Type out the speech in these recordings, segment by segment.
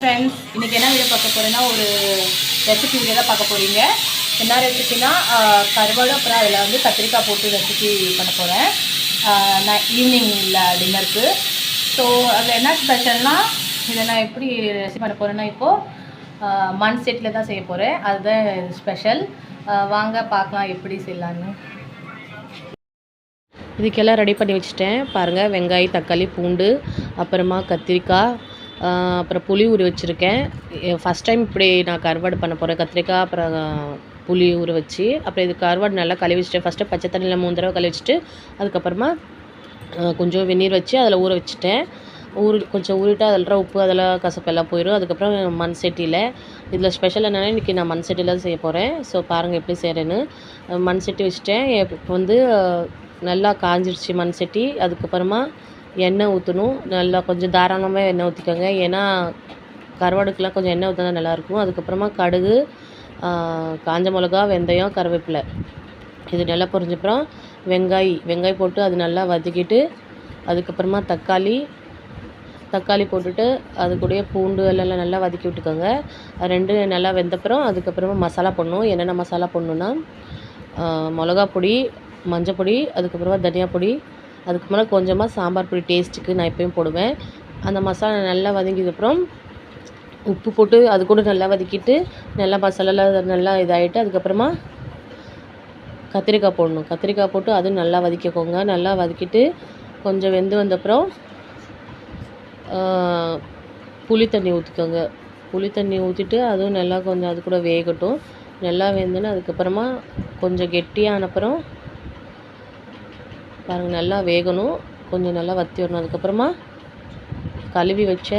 Friends இன்றைக்கி என்ன video பார்க்க போகிறேன்னா ஒரு ரெசிபி வீடியோ தான் பார்க்க போகிறீங்க என்ன ரெசிபினா கருவாடு அப்புறம் அதில் வந்து கத்திரிக்காய் போட்டு ரெசிபி பண்ண போகிறேன் நான் ஈவினிங்கில் டின்னருக்கு ஸோ அதில் என்ன ஸ்பெஷல்னால் இதை நான் எப்படி ரெசிபி பண்ண போகிறேன்னா இப்போது மண் செட்டில் தான் செய்ய போகிறேன் அதுதான் ஸ்பெஷல் வாங்க பார்க்கலாம் எப்படி செய்யலான்னு இதுக்கெல்லாம் ரெடி பண்ணி வச்சுட்டேன். பாருங்கள் வெங்காயம் தக்காளி பூண்டு அப்புறமா கத்திரிக்காய் அப்புறம் புளி ஊற வச்சுருக்கேன். ஃபஸ்ட் டைம் இப்படி நான் கருவாடு பண்ண போகிறேன் கத்திரிக்காய் அப்புறம் புளி ஊற வச்சு அப்புறம் இது கருவாடு நல்லா கழுவி வச்சுட்டு ஃபஸ்ட்டு பச்சை தண்ணியில் மூணு தடவை கழுவி வச்சுட்டு அதுக்கப்புறமா கொஞ்சம் வெந்நீர் வச்சு அதில் ஊற வச்சுட்டேன். ஊறி கொஞ்சம் ஊறிட்டு அதில் உப்பு அதெல்லாம் கசப்பெல்லாம் போயிடும் அதுக்கப்புறம் மண் சட்டியில் இதில் ஸ்பெஷல் என்னென்னா இன்றைக்கி நான் மண் சட்டியில் தான் செய்ய போகிறேன் ஸோ பாருங்கள் எப்படி செய்கிறேன்னு மண் சட்டி வச்சுட்டேன். இப்போ வந்து நல்லா காஞ்சிருச்சு மண் சட்டி. அதுக்கப்புறமா எண்ணெய் ஊற்றணும் நல்லா கொஞ்சம் தாராளமாக எண்ணெய் ஊற்றிக்கோங்க ஏன்னா கருவாடுக்கெலாம் கொஞ்சம் எண்ணெய் ஊற்றினா நல்லாயிருக்கும். அதுக்கப்புறமா கடுகு காஞ்ச மிளகா வெந்தயம் கருவேப்பிலை. இது நல்லா பொரிஞ்சப்புறம் வெங்காய் வெங்காயம் போட்டு அது நல்லா வதக்கிட்டு அதுக்கப்புறமா தக்காளி தக்காளி போட்டுட்டு அது கூடயே பூண்டு எல்லாம் நல்லா வதக்கி விட்டுக்கோங்க. ரெண்டு நல்லா வெந்தப்புறம் அதுக்கப்புறமா மசாலா போடணும். என்னென்ன மசாலா போடணுன்னா மிளகா பொடி மஞ்சள் பொடி அதுக்கப்புறமா தனியா பொடி அதுக்கப்புறம் கொஞ்சமாக சாம்பார் பொடி டேஸ்ட்டுக்கு நான் எப்பயும் போடுவேன். அந்த மசாலா நல்லா வதங்கியதுக்கப்புறம் உப்பு போட்டு அது கூட நல்லா வதக்கிட்டு நல்லா மசாலாலாம் நல்லா இதாகிட்டு அதுக்கப்புறமா கத்திரிக்காய் போடணும். கத்திரிக்காய் போட்டு அதுவும் நல்லா வதக்கிக்கோங்க. நல்லா வதக்கிட்டு கொஞ்சம் வெந்து வந்தப்புறம் புளி தண்ணி ஊற்றிக்கோங்க புளி தண்ணி ஊற்றிட்டு அதுவும் நல்லா கொஞ்சம் அது கூட வேகட்டும். நல்லா வெந்துன்னு அதுக்கப்புறமா கொஞ்சம் கெட்டியான அப்புறம் பாருங்கள் நல்லா வேகணும். கொஞ்சம் நல்லா வற்றி வரணும். அதுக்கப்புறமா கழுவி வச்ச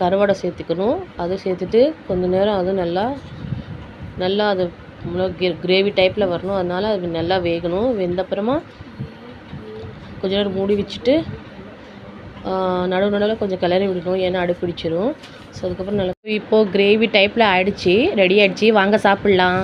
கருவாடை சேர்த்துக்கணும். அது சேர்த்துட்டு கொஞ்சம் நேரம் அதுவும் நல்லா நல்லா அது கிரேவி டைப்பில் வரணும். அதனால் அது நல்லா வேகணும். வெந்தப்புறமா கொஞ்ச நேரம் மூடி வச்சுட்டு நடுவு நடுவில் கொஞ்சம் கிளறி விடணும். ஏன்னா அடி ஸோ அதுக்கப்புறம் நல்லா இப்போது கிரேவி டைப்பில் ஆகிடுச்சி ரெடி ஆகிடுச்சி வாங்க சாப்பிட்லாம்.